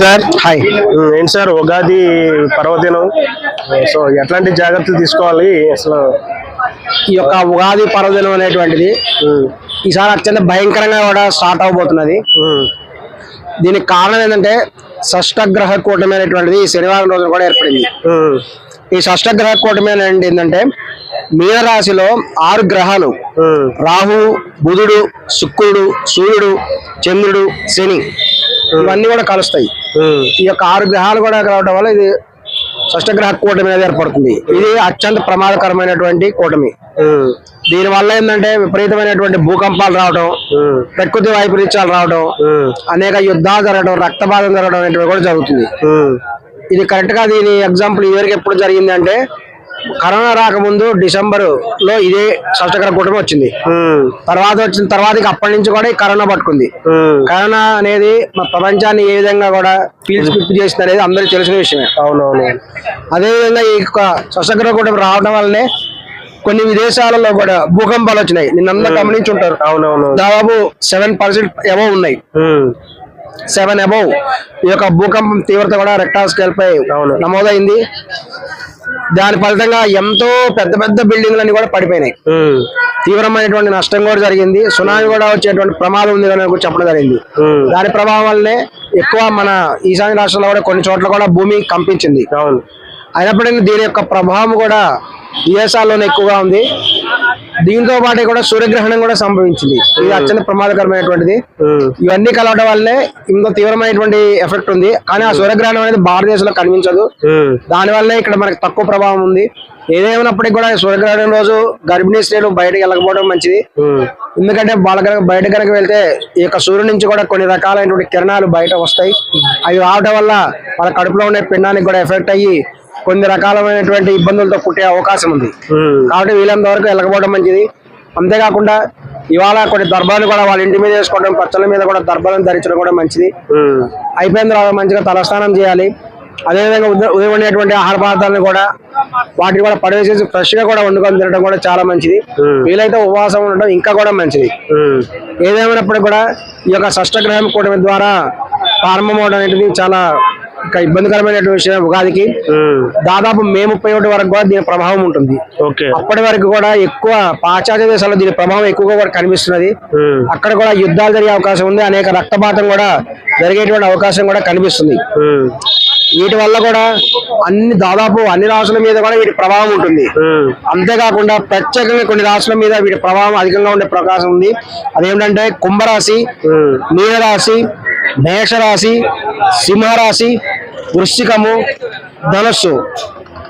Sir. Hi ఏంటి sir Ugadi పర్వదినం? So ఎట్లాంటి జాగ్రత్తలు తీసుకోవాలి? అసలు ఈ యొక్క ఉగాది పర్వదినం అనేటువంటిది ఈసారి అత్యంత భయంకరంగా కూడా స్టార్ట్ అవబోతున్నది. దీనికి కారణం ఏంటంటే షష్టగ్రహ కూటమి అనేటువంటిది ఈ శనివారం రోజున కూడా ఏర్పడింది. ఈ షష్టగ్రహ కూటమి అనేది ఏంటంటే మీనరాశిలో ఆరు గ్రహాలు. రాహు బుధుడు శుక్రుడు సూర్యుడు చంద్రుడు శని. ఇవన్నీ కూడా కలుస్తాయి. ఈ యొక్క ఆరు గ్రహాలు కూడా కలవడం వల్ల ఇది షష్టగ్రహ కూటమి అనేది ఏర్పడుతుంది. ఇది అత్యంత ప్రమాదకరమైనటువంటి కూటమి. దీని వల్ల ఏంటంటే విపరీతమైనటువంటి భూకంపాలు రావడం ప్రకృతి వైపరీత్యాలు రావడం అనేక యుద్ధాలు జరగడం రక్తపాతం జరగడం అనేటివి కూడా జరుగుతుంది. ఇది కరెక్ట్గా దీని ఎగ్జాంపుల్ ఇదివరకు ఎప్పుడు జరిగింది అంటే కరోనా రాకముందు డిసెంబర్లో ఇదే షష్టగ్రహ కూటమి వచ్చింది. తర్వాత వచ్చిన తర్వాత అప్పటి నుంచి కూడా ఈ కరోనా పట్టుకుంది. కరోనా అనేది మన ప్రపంచాన్ని ఏ విధంగా కూడా పీల్చి పిప్పి చేస్తుంది అనేది అందరికీ తెలిసిన విషయమే. అవునవును. అదేవిధంగా ఈ యొక్క షష్టగ్రహ కూటమి రావడం వల్లనే కొన్ని విదేశాలలో కూడా భూకంపాలు వచ్చినాయి. నిన్నందరూ గమనించి ఉంటారు అవునవును దాదాపు సెవెన్ పర్సెంట్ అబౌవ్ ఉన్నాయి. Seven above. ఈ యొక్క భూకంపం తీవ్రత కూడా రెక్టార్ స్కేల్ పై అవును. నమోదైంది. దాని ఫలితంగా ఎంతో పెద్ద పెద్ద బిల్డింగ్లన్నీ కూడా పడిపోయినాయి. తీవ్రమైనటువంటి నష్టం కూడా జరిగింది. సునామీ కూడా వచ్చేటువంటి ప్రమాదం ఉంది అని కూడా చెప్పడం జరిగింది. దాని ప్రభావం వల్లనే ఎక్కువ మన ఈశాన్య రాష్ట్రంలో కూడా కొన్ని చోట్ల కూడా భూమి కంపించింది. అవును. అయినప్పటికీ దీని యొక్క ప్రభావం కూడా విదేశాల్లోనే ఎక్కువగా ఉంది. దీంతో పాటు కూడా సూర్యగ్రహణం కూడా సంభవించింది. ఇది అత్యంత ప్రమాదకరమైనటువంటిది. ఇవన్నీ కలవడం వల్లే ఇంకో తీవ్రమైనటువంటి ఎఫెక్ట్ ఉంది. కానీ ఆ సూర్యగ్రహణం అనేది భారతదేశంలో కనిపించదు. దాని వల్లే ఇక్కడ మనకి తక్కువ ప్రభావం ఉంది. ఏదేమైనప్పటికీ కూడా సూర్యగ్రహణం రోజు గర్భిణీ స్త్రీలు బయటకు వెళ్ళకపోవడం మంచిది. ఎందుకంటే వాళ్ళ కనుక బయట కనుక వెళ్తే ఈ యొక్క సూర్యుడి నుంచి కూడా కొన్ని రకాలైనటువంటి కిరణాలు బయట వస్తాయి. అవి రావడం వల్ల వాళ్ళ కడుపులో ఉండే పిండానికి కూడా ఎఫెక్ట్ అయ్యి కొన్ని రకాలమైనటువంటి ఇబ్బందులతో పుట్టే అవకాశం ఉంది. కాబట్టి వీళ్ళంత వరకు వెళ్ళకపోవడం మంచిది. అంతేకాకుండా ఇవాళ కొన్ని దర్బాలు కూడా వాళ్ళ ఇంటి మీద వేసుకోవడం పచ్చల మీద కూడా దర్బాలను ధరించడం కూడా మంచిది. అయిపోయిన తర్వాత మంచిగా తలస్నానం చేయాలి. అదేవిధంగా ఉదయం ఉదయం వండేటువంటి ఆహార పదార్థాలను కూడా వాటిని కూడా పడవేసేసి ఫ్రెష్గా కూడా వండుకొని తినడం కూడా చాలా మంచిది. వీలైతే ఉపవాసం ఉండడం ఇంకా కూడా మంచిది. ఉమ్, ఏదేమైనప్పటికీ కూడా ఈ యొక్క షష్టగ్రహం కూటమి ద్వారా ప్రారంభమవడం అనేది చాలా ఇబ్బందికరమైనటువంటి విషయం ఉగాదికి దాదాపు మే ముప్పై ఒకటి వరకు కూడా దీని ప్రభావం ఉంటుంది. అప్పటి వరకు కూడా ఎక్కువ పాశ్చాత్య దేశాల్లో దీని ప్రభావం ఎక్కువగా కూడా కనిపిస్తున్నది. అక్కడ కూడా యుద్ధాలు జరిగే అవకాశం ఉంది. అనేక రక్తపాతం కూడా జరిగేటువంటి అవకాశం కూడా కనిపిస్తుంది. వీటి వల్ల కూడా అన్ని దాదాపు అన్ని రాష్ట్రాల మీద కూడా వీటి ప్రభావం ఉంటుంది. అంతేకాకుండా ప్రత్యేకంగా కొన్ని రాష్ట్రాల మీద వీటి ప్రభావం అధికంగా ఉండే అవకాశం ఉంది. అదేమిటంటే కుంభరాశి మీనరాశి మేషరాశి సింహరాశి వృశ్చికము ధనుస్సు.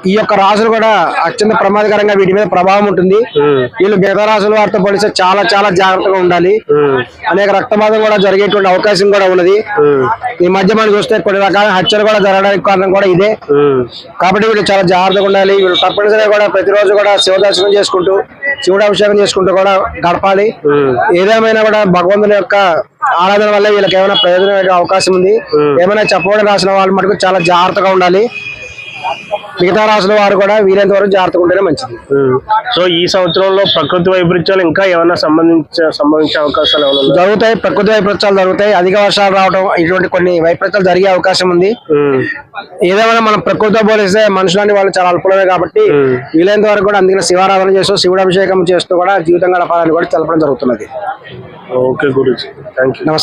ఈ యొక్క రాశులు కూడా అత్యంత ప్రమాదకరంగా వీటి మీద ప్రభావం ఉంటుంది. వీళ్ళు మిగతా రాశుల వారితో పోలిస్తే చాలా చాలా జాగ్రత్తగా ఉండాలి. అనేక రక్తపాతం కూడా జరిగేటువంటి అవకాశం కూడా ఉన్నది. ఈ మధ్య మనం చూస్తే కొన్ని రకాల హత్యలు కూడా జరగడానికి కారణం కూడా ఇదే. కాబట్టి వీళ్ళు చాలా జాగ్రత్తగా ఉండాలి. వీళ్ళు తప్పనిసరిగా కూడా ప్రతిరోజు కూడా శివ దర్శనం చేసుకుంటూ శివుడు అభిషేకం చేసుకుంటూ కూడా గడపాలి. ఏదేమైనా కూడా భగవంతుని యొక్క ఆరాధన వల్ల వీళ్ళకి ఏమైనా ప్రయోజనం అవకాశం ఉంది. ఏమైనా చెప్పబడి రాసిన వాళ్ళు మటుకు చాలా జాగ్రత్తగా ఉండాలి. మిగతా రాసిన వారు కూడా వీలైనంత వరకు జాగ్రత్తగా ఉంటేనే మంచిది. సో ఈ సంవత్సరంలో ప్రకృతి వైపరీత్యాలు ఇంకా ఏమైనా సంబంధించ సంభవించే అవకాశాలు ఏమైనా జరుగుతాయి ప్రకృతి వైపరీత్యాలు జరుగుతాయి అధిక వర్షాలు రావడం ఇటువంటి కొన్ని వైపరీత్యాలు జరిగే అవకాశం ఉంది. ఏదేమైనా మనం ప్రకృతితో పోలిస్తే మనుషులని వాళ్ళు చాలా అల్పులమే కాబట్టి. వీలైనంత వరకు కూడా అందుకని శివారాధన చేస్తూ శివుడు అభిషేకం చేస్తూ కూడా జీవితం గడపాలని కూడా తెలపడం జరుగుతున్నది. ఓకే గురుజీ. థ్యాంక్ యూ నమస్కారం